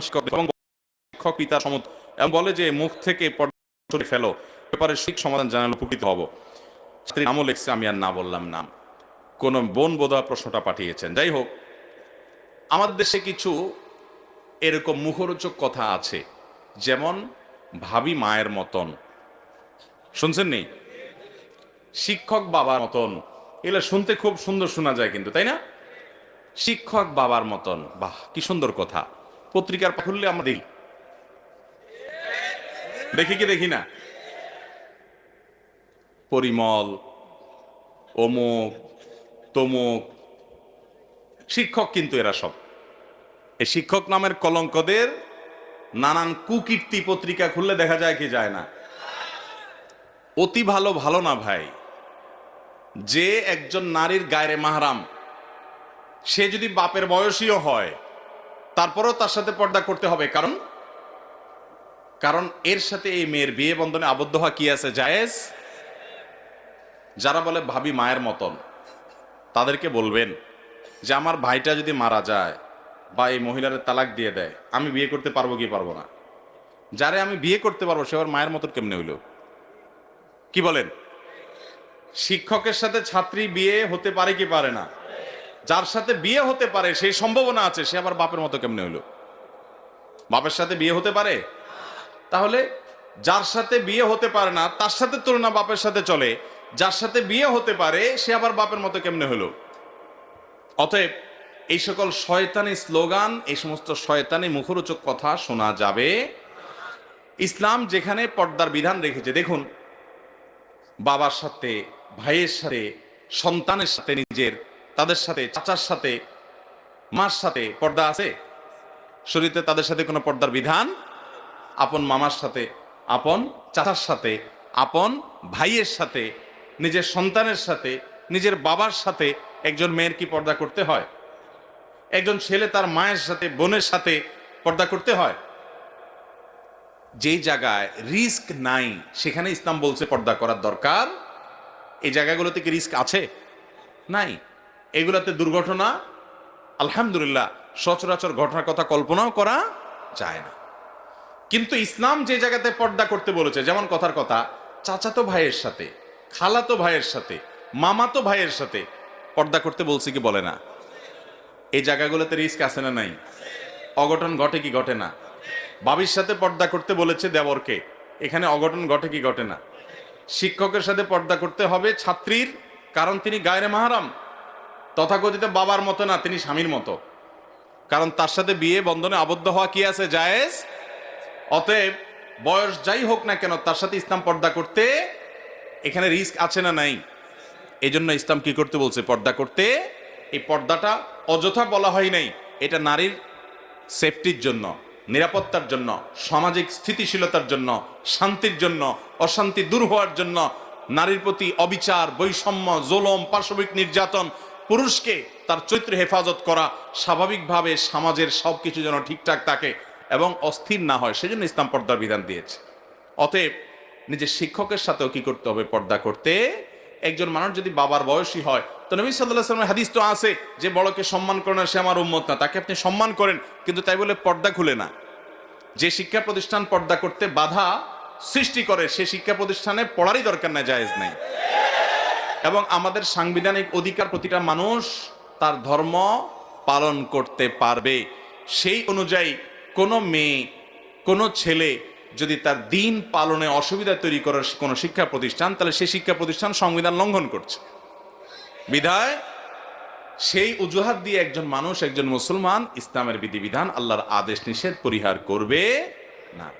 শিক্ষক এবং শিক্ষক এবং বলে যে, মুখ থেকে ফেলো। ব্যাপারে ঠিক সমাধান জানালে উপকৃত হব। স্ত্রীর নামও আমি আর না বললাম নাম। কোন বোন প্রশ্নটা পাঠিয়েছেন। যাই হোক, আমাদের দেশে কিছু এরকম মুখরোচক কথা আছে, যেমন ভাবি মায়ের মতন। শুনছেন নি? শিক্ষক বাবার মতন। এগুলো শুনতে খুব সুন্দর শোনা যায় কিন্তু, তাই না? শিক্ষক বাবার মতন। বাহ, কি সুন্দর কথা। পত্রিকার খুললে আমরা দেখি দেখি কি দেখি না? পরিমল, অমুক, তমুক, শিক্ষক কিন্তু এরা সব। এই শিক্ষক নামের কলঙ্কদের নানান কুকীর্তি পত্রিকা খুললে দেখা যায় কি যায় না। অতি ভালো ভালো না ভাই। যে একজন নারীর গায়ের মাহারাম, সে যদি বাপের বয়সীও হয় তারপরেও তার সাথে পর্দা করতে হবে। কারণ কারণ এর সাথে এই মেয়ের বিয়ে বন্ধনে আবদ্ধ হওয়া কি আছে? জায়েজ? যারা বলে ভাবি মায়ের মতন, তাদেরকে বলবেন যে আমার ভাইটা যদি মারা যায় বা এই মহিলার তালাক দিয়ে দেয়, আমি বিয়ে করতে পারব কি পারব না? যারে আমি বিয়ে করতে পারব, সে মায়ের মতন কেমনে হইল? কি বলেন? শিক্ষকের সাথে ছাত্রী বিয়ে হতে পারে কি পারে না? যার সাথে বিয়ে হতে পারে সেই সম্ভাবনা আছে, সে আবার বাপের মতো কেমনে হইল বাপের সাথে বিয়ে হতে পারে? তাহলে যার সাথে বিয়ে হতে পারে না, তার সাথে তুলনা বাপের সাথে চলে, যার সাথে বিয়ে হতে পারে, সে আবার বাপের মতো কেমনে হলো? অতএব এই সকল শয়তানি স্লোগান, এই সমস্ত শয়তানি মুখরোচক কথা শোনা যাবে। ইসলাম যেখানে পর্দার বিধান রেখেছে, দেখুন, বাবার সাথে, ভাইয়ের সাথে, সন্তানের সাথে, নিজের তাদের সাথে, চাচার সাথে, মার সাথে পর্দা আছে? শরীরে তাদের সাথে কোনো পর্দার বিধান? আপন মামার সাথে, আপন চাচার সাথে, আপন ভাইয়ের সাথে, নিজের সন্তানের সাথে, নিজের বাবার সাথে একজন মেয়ের কি পর্দা করতে হয়? একজন ছেলে তার মায়ের সাথে, বোনের সাথে পর্দা করতে হয়? যেই জায়গায় রিস্ক নাই, সেখানে ইসলাম বলছে পর্দা করার দরকার। এই জায়গাগুলোতে কি রিস্ক আছে? নাই। এগুলোতে দুর্ঘটনা, আলহামদুলিল্লাহ, সচরাচর ঘটনার কথা কল্পনাও করা যায় না। কিন্তু ইসলাম যে জায়গাতে পর্দা করতে বলেছে, যেমন কথার কথা, চাচাতো ভাইয়ের সাথে, খালাতো ভাইয়ের সাথে, মামাতো ভাইয়ের সাথে পর্দা করতে বলছে কি বলে না? এই জায়গাগুলোতে রিস্ক আছে না নাই? অঘটন ঘটে কি ঘটে না? বাবির সাথে পর্দা করতে বলেছে দেবরকে, এখানে অঘটন ঘটে কি ঘটে না? শিক্ষকের সাথে পর্দা করতে হবে ছাত্রীর, কারণ তিনি গায়রে মাহারাম। তথাকথিত বাবার মতো না, তিনি স্বামীর মতো। কারণ তার সাথে বিয়ে বন্ধনে আবদ্ধ হওয়া কি আছে? জায়েজ? অতএব বয়স যাই হোক না কেন, তার সাথে ইসলাম পর্দা করতে এখানে রিস্ক আছে না নাই? এই জন্য ইসলাম কি করতে বলছে? পর্দা করতে। এই পর্দাটা অযথা বলা হয় নাই। এটা নারীর সেফটির জন্য, নিরাপত্তার জন্য, সামাজিক স্থিতিশীলতার জন্য, শান্তির জন্য, অশান্তি দূর হওয়ার জন্য, নারীর প্রতি অবিচার, বৈষম্য, জোলম পার্শ্ববিক নির্যাতন পুরুষকে তার চরিত্র হেফাজত করা স্বাভাবিকভাবে সমাজের সব কিছু যেন ঠিকঠাক থাকে এবং অস্থির না হয়, সেজন্য ইসলাম পর্দার বিধান দিয়েছে। অতএব নিজের শিক্ষকের সাথেও কি করতে হবে? পর্দা করতে। একজন মানুষ যদি বাবার বয়সী হয়, তো নবী সাল্লাহ সাল্লামের হাদিস তো আছে যে, বড়কে সম্মান করে সে আমার উম্মত না। তাকে আপনি সম্মান করেন, কিন্তু তাই বলে পর্দা খুলে না। যে শিক্ষা প্রতিষ্ঠান পর্দা করতে বাধা সৃষ্টি করে, সে শিক্ষা প্রতিষ্ঠানে পড়ারই দরকার না জায়েজ নাই। এবং আমাদের সাংবিধানিক অধিকার প্রতিটা মানুষ তার ধর্ম পালন করতে পারবে। সেই অনুযায়ী কোনো মেয়ে, কোনো ছেলে যদি তার দিন পালনে অসুবিধা তৈরি করার কোনো শিক্ষা প্রতিষ্ঠান, তাহলে সেই শিক্ষা প্রতিষ্ঠান সংবিধান লঙ্ঘন করছে। বিধায় সেই অজুহাত দিয়ে একজন মানুষ, একজন মুসলমান ইসলামের বিধিবিধান আল্লাহর আদেশ নিষেধ, পরিহার করবে না।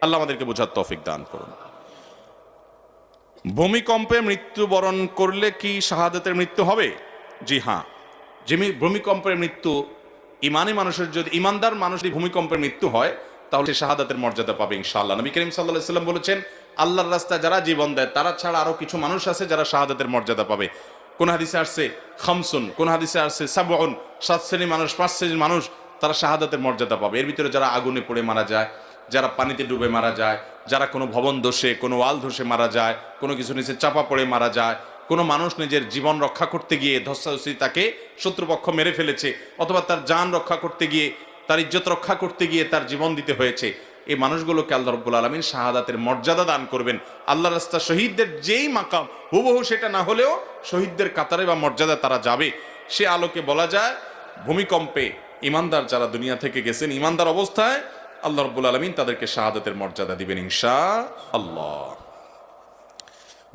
আল্লাহ আমাদেরকে বোঝার তফিক দান করুন। ভূমিকম্পে মৃত্যুবরণ করলে কি শাহাদাতের মৃত্যু হবে? জি হ্যাঁ। যেমি, ভূমিকম্পের মৃত্যু ইমানি মানুষের যদি, ইমানদার মানুষ যদি ভূমিকম্পের মৃত্যু হয়, তাহলে সে শাহাদাতের মর্যাদা পাবে ইনশাআল্লাহ। নবী করিম সাল্লাহ সাল্লাম বলেছেন, আল্লাহর রাস্তায় যারা জীবন দেয়, তারা ছাড়া আরও কিছু মানুষ আছে যারা শাহাদাতের মর্যাদা পাবে। কোন হাদিসে আসছে, খামসুন, কোন হাদিসে আসছে সাবন সাত শ্রেণি মানুষ, পাঁচ শ্রেণির মানুষ, তারা শাহাদাতের মর্যাদা পাবে। এর ভিতরে যারা আগুনে পড়ে মারা যায়, যারা পানিতে ডুবে মারা যায় যারা কোনো ভবন দোষে কোনো ওয়াল ধসে মারা যায়, কোনো কিছু নিচে চাপা পড়ে মারা যায়, কোনো মানুষ নিজের জীবন রক্ষা করতে গিয়ে ধস্তাধস্তি তাকে শত্রুপক্ষ মেরে ফেলেছে, অথবা তার যান রক্ষা করতে গিয়ে, তার ইজ্জত রক্ষা করতে গিয়ে তার জীবন দিতে হয়েছে, এই মানুষগুলোকে আল্লাহ রব্বুল আলমিন শাহাদাতের মর্যাদা দান করবেন। আল্লাহ রাস্তা শহীদদের যেই মাকাম, হুবহু সেটা না হলেও শহীদদের কাতারে বা মর্যাদা তারা যাবে। সে আলোকে বলা যায়, ভূমিকম্পে ইমানদার যারা দুনিয়া থেকে গেছেন, ইমানদার অবস্থায় আল্লাহ রব্বুল আলমিন তাদেরকে শাহাদাতের মর্যাদা দিবেন ইনশা আল্লাহ।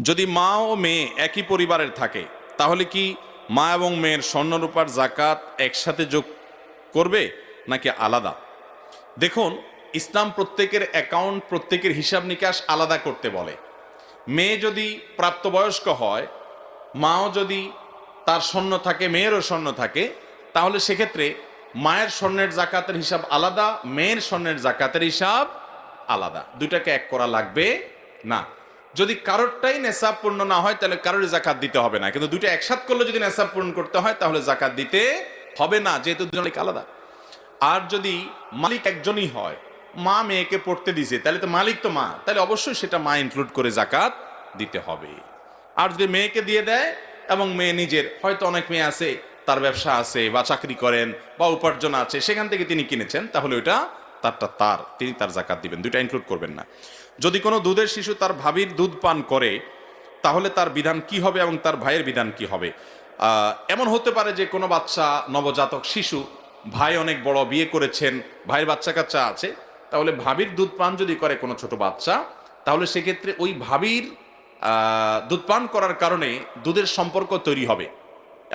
যদি মা ও মেয়ে একই পরিবারের থাকে, তাহলে কি মা এবং মেয়ের স্বর্ণরূপার জাকাত একসাথে যোগ করবে নাকি আলাদা? দেখুন, ইসলাম প্রত্যেকের অ্যাকাউন্ট, প্রত্যেকের হিসাব নিকাশ আলাদা করতে বলে। মেয়ে যদি প্রাপ্তবয়স্ক হয়, মাও যদি তার স্বর্ণ থাকে, মেয়েরও স্বর্ণ থাকে, তাহলে সেক্ষেত্রে মায়ের স্বর্ণের জাকাতের হিসাব আলাদা, মেয়ের স্বর্ণের জাকাতের হিসাব আলাদা। দুইটাকে এক করা লাগবে না। যদি কারোরটাই নেশাব পূর্ণ না হয়, তাহলে কারোর জাকাত দিতে হবে না। কিন্তু দুইটা একসাথ করলে যদি নেশাব পূরণ করতে হয়, তাহলে জাকাত দিতে হবে না, যেহেতু দুজনে আলাদা। আর যদি মালিক একজনই হয়, মা মেয়েকে পড়তে দিছে, তাহলে তো মালিক তো মা, তাহলে অবশ্যই সেটা মা ইনক্লুড করে জাকাত দিতে হবে। আর যদি মেয়েকে দিয়ে দেয় এবং মেয়ে নিজের, হয়তো অনেক মেয়ে আছে তার ব্যবসা আছে বা চাকরি করেন বা উপার্জন আছে, সেখান থেকে তিনি কিনেছেন, তাহলে ওইটা তারটা তার, তিনি তার জাকাত দিবেন, দুইটা ইনক্লুড করবেন না। যদি কোনো দুধের শিশু তার ভাবির দুধ পান করে, তাহলে তার বিধান কি হবে এবং তার ভাইয়ের বিধান কি হবে? এমন হতে পারে যে কোনো বাচ্চা, নবজাতক শিশু, ভাই অনেক বড় বিয়ে করেছেন, ভাইয়ের বাচ্চা কাচ্চা আছে, তাহলে ভাবির দুধ পান যদি করে কোনো ছোট বাচ্চা, তাহলে সেক্ষেত্রে ওই ভাবির দুধ পান করার কারণে দুধের সম্পর্ক তৈরি হবে।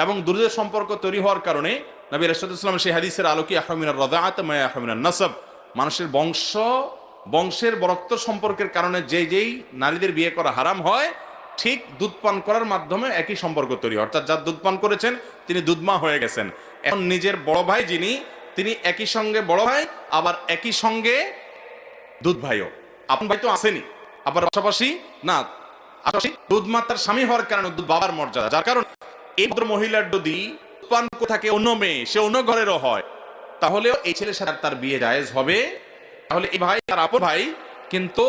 এবং দুধের সম্পর্ক তৈরি হওয়ার কারণে নবী রাসুলাম সেই হাদিসের আলোকে আহমিনার রদাআত মায়া আহমিনার নাসব, মানুষের বংশ, বংশের বরক্ত সম্পর্কের কারণে যে যেই নারীদের বিয়ে করা হারাম হয়, ঠিক দুধ পান করার মাধ্যমে একই সম্পর্ক তৈরি অর্থাৎ যার দুধ পান করেছেন, তিনি দুধমা হয়ে গেছেন। এখন নিজের বড় ভাই যিনি, তিনি একই সঙ্গে বড় ভাই, আবার একই সঙ্গে দুধ ভাইও। আপন ভাই তো আসেনি, আবার পাশাপাশি না দুধ মাতার স্বামী হওয়ার কারণে বাবার মর্যাদা, যার কারণে এই ভদ্র মহিলার যদি পান করে থাকে অন্য মেয়ে, সে অন্য ঘরেরও হয়, তাহলেও এই ছেলের সাথে তার বিয়ে জায়েজ হবে। তাহলে এই ভাই, তার আপন ভাই, কিন্তু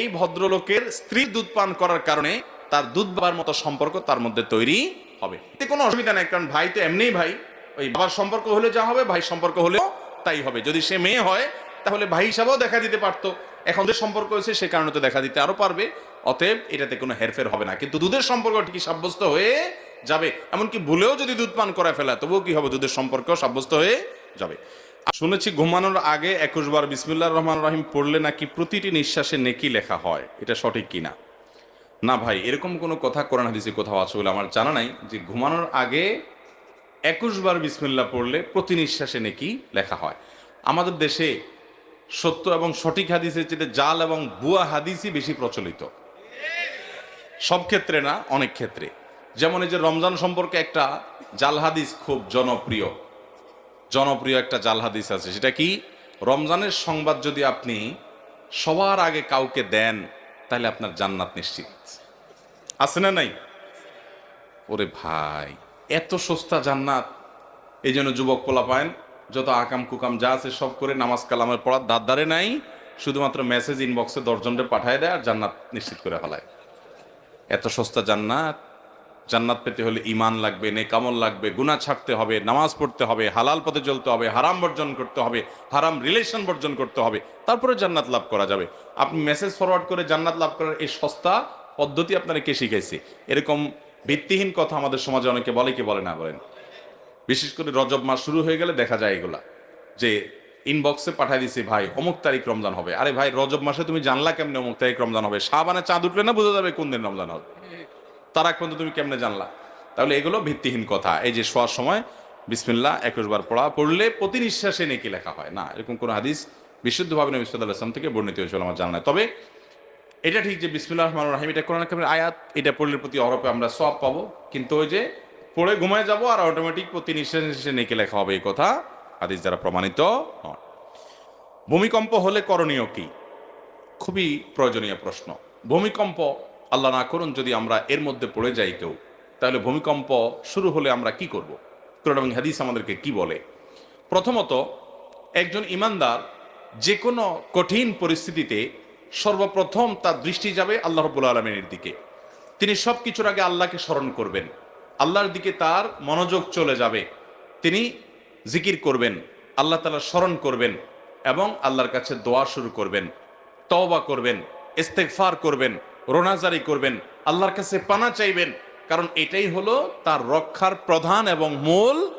এই ভদ্রলোকের স্ত্রী দুধ পান করার কারণে তার দুধ বাবার মতো সম্পর্ক তার মধ্যে তৈরি হবে। এতে কোনো অসুবিধা নেই, কারণ ভাই তো এমনিই ভাই। ওই বাবার সম্পর্ক হলে যা হবে ভাই সম্পর্ক হলেও তাই হবে। যদি সে মেয়ে হয়, তাহলে ভাই হিসাবেও দেখা দিতে পারতো। এখন যে সম্পর্ক হয়েছে, সে কারণে তো দেখা দিতে আরও পারবে। অতএব এটাতে কোনো হেরফের হবে না। কিন্তু দুধের সম্পর্ক ঠিকই সাব্যস্ত হয়ে যাবে। এমনকি ভুলেও যদি দুধ পান করে ফেলা, তবুও কি হবে? দুধের সম্পর্ক সাব্যস্ত হয়ে যাবে। শুনেছি, ঘুমানোর আগে একুশ বার বিসমিল্লাহ রহমান রহিম পড়লে নাকি প্রতিটি নিঃশ্বাসে নেকি লেখা হয়। এটা সঠিক কিনা? না ভাই, এরকম কোনো কথা কোরআন হাদিসে কোথাও আছে বলে আমার জানা নাই যে ঘুমানোর আগে একুশ বার বিসমিল্লা পড়লে প্রতি নিঃশ্বাসে নেকি লেখা হয়। আমাদের দেশে সত্য এবং সঠিক হাদিসের চেয়ে জাল এবং বুয়া হাদিসই বেশি প্রচলিত। সব ক্ষেত্রে না, অনেক ক্ষেত্রে। যেমন এই যে রমজান সম্পর্কে একটা জাল হাদিস খুব জনপ্রিয়। জনপ্রিয় একটা জাল হাদিস আছে। সেটা কি? রমজানের সংবাদ যদি আপনি সবার আগে কাউকে দেন, তাহলে আপনার জান্নাত নিশ্চিত। আছে না নাই? ওরে ভাই, এত সস্তা জান্নাত। এই জন্য যুবক পোলা পায়েন যত আকাম কুকাম যা আছে সব করে নামাজ কালামের পড়ার দাঁত দাঁড়ে নাই, শুধুমাত্র মেসেজ ইনবক্সে দশজনকে পাঠায় দেয় আর জান্নাত নিশ্চিত করে ফেলায়। এত সস্তা জান্নাত। জান্নাত পেতে হলে ইমান লাগবে নেকামল লাগবে, গুনাহ ছাড়তে হবে, নামাজ পড়তে হবে, হালাল পথে চলতে হবে, হারাম বর্জন করতে হবে, হারাম রিলেশন বর্জন করতে হবে, তারপরে জান্নাত লাভ করা যাবে। আপনি মেসেজ ফরওয়ার্ড করে জান্নাত লাভ করার এই সস্তা পদ্ধতি আপনারা কে শিখাইছে? এরকম ভিত্তিহীন কথা আমাদের সমাজে অনেকে বলে, কি বলে না বলেন? বিশেষ করে রজব মাস শুরু হয়ে গেলে দেখা যায় এগুলা, যে ইনবক্সে পাঠাই দিছি, ভাই, অমুক তারিখ রমজান হবে। আরে ভাই, রজব মাসে তুমি জানলা কেমনে অমুক তারিখ রমজান হবে? সাবানে চাঁদ উঠলে না বোঝা যাবে কোন দিন রমজান হবে? তার পর্যন্ত তুমি কেমনে জানলা? তাহলে এগুলো ভিত্তিহীন কথা। এই যে শোয়ার সময়, বিসমিল্লাহ একুশ বার পড়া, পড়লে প্রতি নিঃশ্বাসে নেকি লেখা হয়। না, এরকম কোনো হাদিস বিশুদ্ধভাবে নবী সাল্লাহ আসলাম থেকে বর্ণিত হয়েছিল আমার জানা তবে এটা ঠিক যে বিসমিল্লাহ রহমান রাহিম, এটা কোরআন কারিমের আয়াত, এটা পড়লে প্রতি অরপে আমরা সব পাবো। কিন্তু ওই যে পড়ে ঘুমায় যাব আর অটোমেটিক প্রতি নিঃশ্বাস নিঃশ্বাসে নেকি লেখা হবে এই কথা হাদিস দ্বারা প্রমাণিত নয়। ভূমিকম্প হলে করণীয় কি? খুবই প্রয়োজনীয় প্রশ্ন। ভূমিকম্প আল্লাহ না করুন যদি আমরা এর মধ্যে পড়ে যাই কেউ, তাহলে ভূমিকম্প শুরু হলে আমরা কি করব? কোরআন এবং হাদিস আমাদেরকে কি বলে? প্রথমত, একজন ইমানদার যে কোনো কঠিন পরিস্থিতিতে সর্বপ্রথম তার দৃষ্টি যাবে আল্লাহ রবুল্লা আলমিনের দিকে। তিনি সব কিছুর আগে আল্লাহকে স্মরণ করবেন। আল্লাহর দিকে তার মনোযোগ চলে যাবে। তিনি জিকির করবেন, আল্লাহ তালা স্মরণ করবেন এবং আল্লাহর কাছে দোয়া শুরু করবেন, তওবা করবেন, ইস্তেগফার করবেন রোনাজারি করবেন, আল্লাহর কাছে পানা চাইবেন। কারণ এটাই হলো তার রক্ষার প্রধান এবং মূল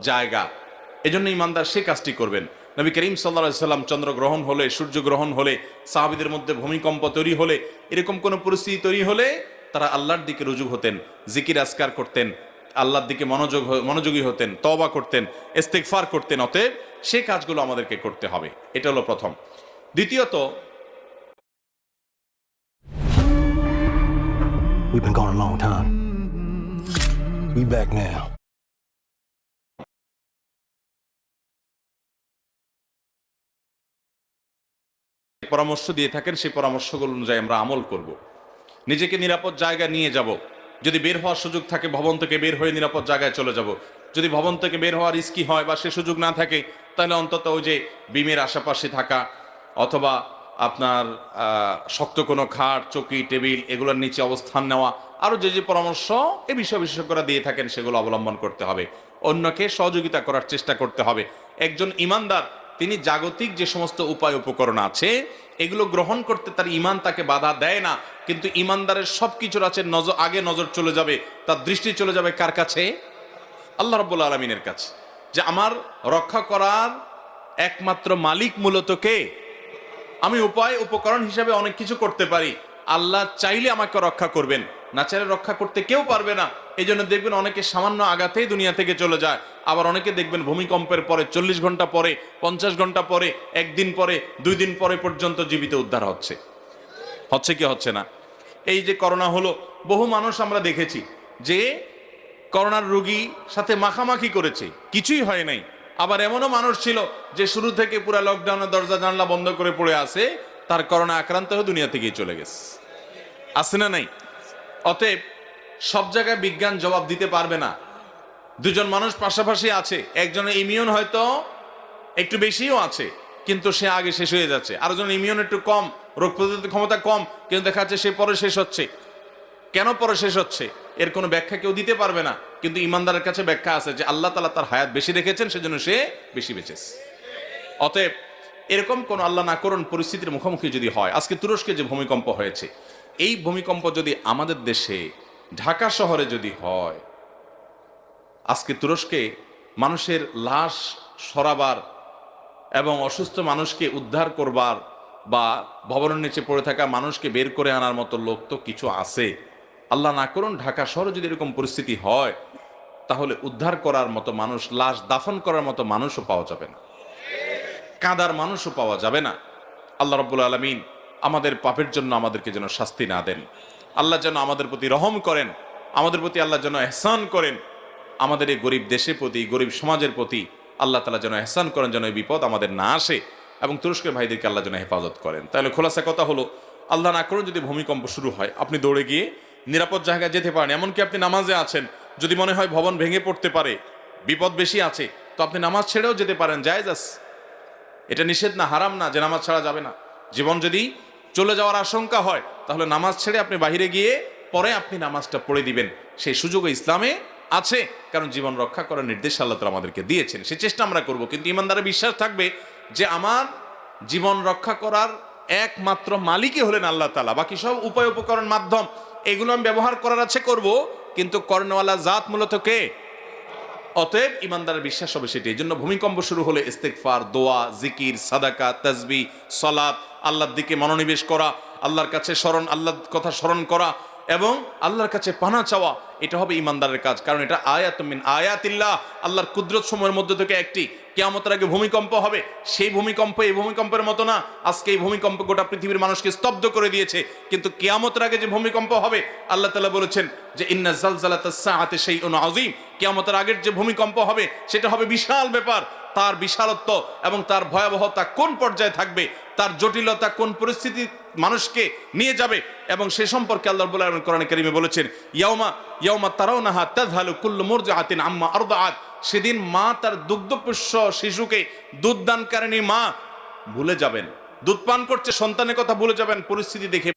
জায়গা। এজন্য ইমানদার সে কাজটি করবেন। নবী করিম সাল্লা সাল্লাম চন্দ্রগ্রহণ হলে, সূর্যগ্রহণ হলে, সাহাবিদের মধ্যে ভূমিকম্প তৈরি হলে, এরকম কোনো পরিস্থিতি তৈরি হলে তারা আল্লাহর দিকে রুজু হতেন, জিকির আসকার করতেন, আল্লাহর দিকে মনোযোগ মনোযোগী হতেন তবা করতেন, ইস্তেগফার করতেন। অতএব সে কাজগুলো আমাদেরকে করতে হবে। এটা হলো প্রথম। দ্বিতীয়ত We've been gone a long time. We back now. পরামর্শ দিয়ে থাকেন, সেই পরামর্শগুলো অনুযায়ী আমরা আমল করব। নিজেকে নিরাপদ জায়গায় নিয়ে যাব যদি বের হওয়ার সুযোগ থাকে, ভবন থেকে বের হয়ে নিরাপদ জায়গায় চলে যাব যদি ভবন থেকে বের হওয়ার রিস্কি হয় বা সে সুযোগ না থাকে, তাহলে অন্তত ওই যে বিমের আশেপাশে থাকা অথবা আপনার শক্ত কোনো খাট, চকি, টেবিল এগুলোর নিচে অবস্থান নেওয়া আরও যে যে পরামর্শ এ বিষয় বিশেষজ্ঞরা দিয়ে থাকেন সেগুলো অবলম্বন করতে হবে। অন্যকে সহযোগিতা করার চেষ্টা করতে হবে। একজন ইমানদার, তিনি জাগতিক যে সমস্ত উপায় উপকরণ আছে, এগুলো গ্রহণ করতে তার ইমান তাকে বাধা দেয় না। কিন্তু ইমানদারের সব কিছুর আছে নজর, আগে নজর চলে যাবে, তার দৃষ্টি চলে যাবে কার কাছে? আল্লাহ রব্বুল আলমিনের কাছে। যে আমার রক্ষা করার একমাত্র মালিক মূলত কে? আমি উপায়, উপকরণ হিসাবে অনেক কিছু করতে পারি। আল্লাহ চাইলে আমাকে রক্ষা করবেন। না চাইলে রক্ষা করতে কেউ পারবে না। এই জন্য দেখবেন অনেকে সামান্য আঘাতেই দুনিয়া থেকে চলে যায়। আবার অনেকে দেখবেন ভূমিকম্পের পরে, চল্লিশ ঘণ্টা পরে, পঞ্চাশ ঘণ্টা পরে, একদিন পরে, দুই দিন পরে পর্যন্ত জীবিত উদ্ধার হচ্ছে। হচ্ছে কি হচ্ছে না? এই যে করোনা হলো, বহু মানুষ আমরা দেখেছি যে করোনার রোগী সাথে মাখামাখি করেছে। কিছুই হয় নাই। আবার এমনও মানুষ ছিল যে শুরু থেকে পুরো লকডাউনের দরজা জানলা বন্ধ করে পড়ে আছে, তার করোনা আক্রান্ত হয়ে দুনিয়া থেকেই চলে গেছে। আছে না নাই? অতএব সব জায়গায় বিজ্ঞান জবাব দিতে পারবে না। দুজন মানুষ পাশাপাশি আছে, একজনের ইমিউন হয়তো একটু বেশিও আছে, কিন্তু সে আগে শেষ হয়ে যাচ্ছে। আরেকজন ইমিউন একটু কম, রোগ প্রতিরোধ ক্ষমতা কম, কিন্তু দেখা যাচ্ছে সে পরে শেষ হচ্ছে। কেন পরে শেষ হচ্ছে? এর কোনো ব্যাখ্যা কেউ দিতে পারবে না। কিন্তু ইমানদারের কাছে ব্যাখ্যা আছে যে আল্লাহ তালা তার হায়াত বেশি রেখেছেন, সেজন্য সে বেশি বেঁচেছে। অতএব এরকম কোন আল্লাহ না করুন, পরিস্থিতির মুখোমুখি যদি হয়। আজকে তুরস্কে যে ভূমিকম্প হয়েছে, এই ভূমিকম্প যদি আমাদের দেশে, ঢাকা শহরে যদি হয়, আজকে তুরস্কে মানুষের লাশ সরাবার এবং অসুস্থ মানুষকে উদ্ধার করবার বা ভবনের নিচে পড়ে থাকা মানুষকে বের করে আনার মতো লোক তো কিছু আছে। আল্লাহ না করুন, ঢাকা শহরে যদি এরকম পরিস্থিতি হয়, তাহলে উদ্ধার করার মতো মানুষ, লাশ দাফন করার মতো মানুষও পাওয়া যাবে না। কাঁদার মানুষও পাওয়া যাবে না। আল্লাহ রব্বুল আলমিন আমাদের পাপের জন্য আমাদেরকে যেন শাস্তি না দেন। আল্লাহ যেন আমাদের প্রতি রহম করেন, আমাদের প্রতি আল্লাহ যেন এহসান করেন। আমাদের এই গরিব দেশের প্রতি গরিব সমাজের প্রতি আল্লাহ তালা যেন এহসান করেন, যেন এই বিপদ আমাদের না আসে এবং তুরস্কের ভাইদেরকে আল্লাহ যেন হেফাজত করেন। তাহলে খোলাসা কথা হলো, আল্লাহ না করুন যদি ভূমিকম্প শুরু হয়, আপনি দৌড়ে গিয়ে নিরাপদ জায়গায় যেতে পারেন। এমনকি আপনি নামাজে আছেন, যদি মনে হয় ভবন ভেঙে পড়তে পারে, বিপদ বেশি আছে, তো আপনি নামাজ ছেড়েও যেতে পারেন আছে। এটা নিষেধ না, হারাম না, যে নামাজ ছাড়া যাবে না। জীবন যদি চলে যাওয়ার আশঙ্কা হয়, তাহলে নামাজ ছেড়ে আপনি বাইরে গিয়ে পরে আপনি নামাজটা পড়ে দিবেন। সেই সুযোগ ইসলামে আছে, কারণ জীবন রক্ষা করার নির্দেশ আল্লাহ তালা আমাদেরকে দিয়েছেন। সে চেষ্টা আমরা করব, কিন্তু ইমানদারের বিশ্বাস থাকবে যে আমার জীবন রক্ষা করার একমাত্র মালিকই হলেন আল্লাহ তালা বাকি সব উপায় উপকরণ মাধ্যম এগুলো আমি ব্যবহার করার আছে, করব। কিন্তু কর্ণওয়ালা জাত মূলত কে? অতএব ইমানদারের বিশ্বাস হবে সেটি। এই জন্য ভূমিকম্প শুরু হলে ইস্তেকফার দোয়া, জিকির, সাদাকা তাজবি সলাপ আল্লাহর দিকে মনোনিবেশ করা, আল্লাহর কাছে স্মরণ, আল্লাহর কথা স্মরণ করা এবং আল্লাহর কাছে পানা চাওয়া, এটা হবে ইমানদারের কাজ। কারণ এটা আয়াত মিন আয়াতিল্লাহ। আল্লাহর কুদরত সময়ের মধ্যে থেকে একটি। কেয়ামতের আগে ভূমিকম্প হবে। সেই ভূমিকম্প এই ভূমিকম্পের মতো না। আজকে এই ভূমিকম্প গোটা পৃথিবীর মানুষকে স্তব্ধ করে দিয়েছে। কিন্তু কেয়ামতের আগে যে ভূমিকম্প হবে, আল্লাহ তালা বলেছেন যে, ইন্না জালজালাতে সেই অনু আজিম কেয়ামতের আগের যে ভূমিকম্প হবে, সেটা হবে বিশাল ব্যাপার। তার বিশালত্ব এবং তার ভয়াবহতা কোন পর্যায়ে থাকবে, তার জটিলতা কোন পরিস্থিতি মানুষকে নিয়ে যাবে এবং সে সম্পর্কে আল্লাহ কোরআন কারিমে বলেছেন, ইয়াউমা ইয়াউমা তারাউনাহা তাযহালু কুল্লু মুরজিআতিন আম্মা আরদাআত। সেদিন মা তার দুগ্ধপুষ্য শিশুকে দুধ দানকারিণী মা ভুলে যাবেন। দুধ পান করছে, সন্তানের কথা ভুলে যাবেন, পরিস্থিতি দেখে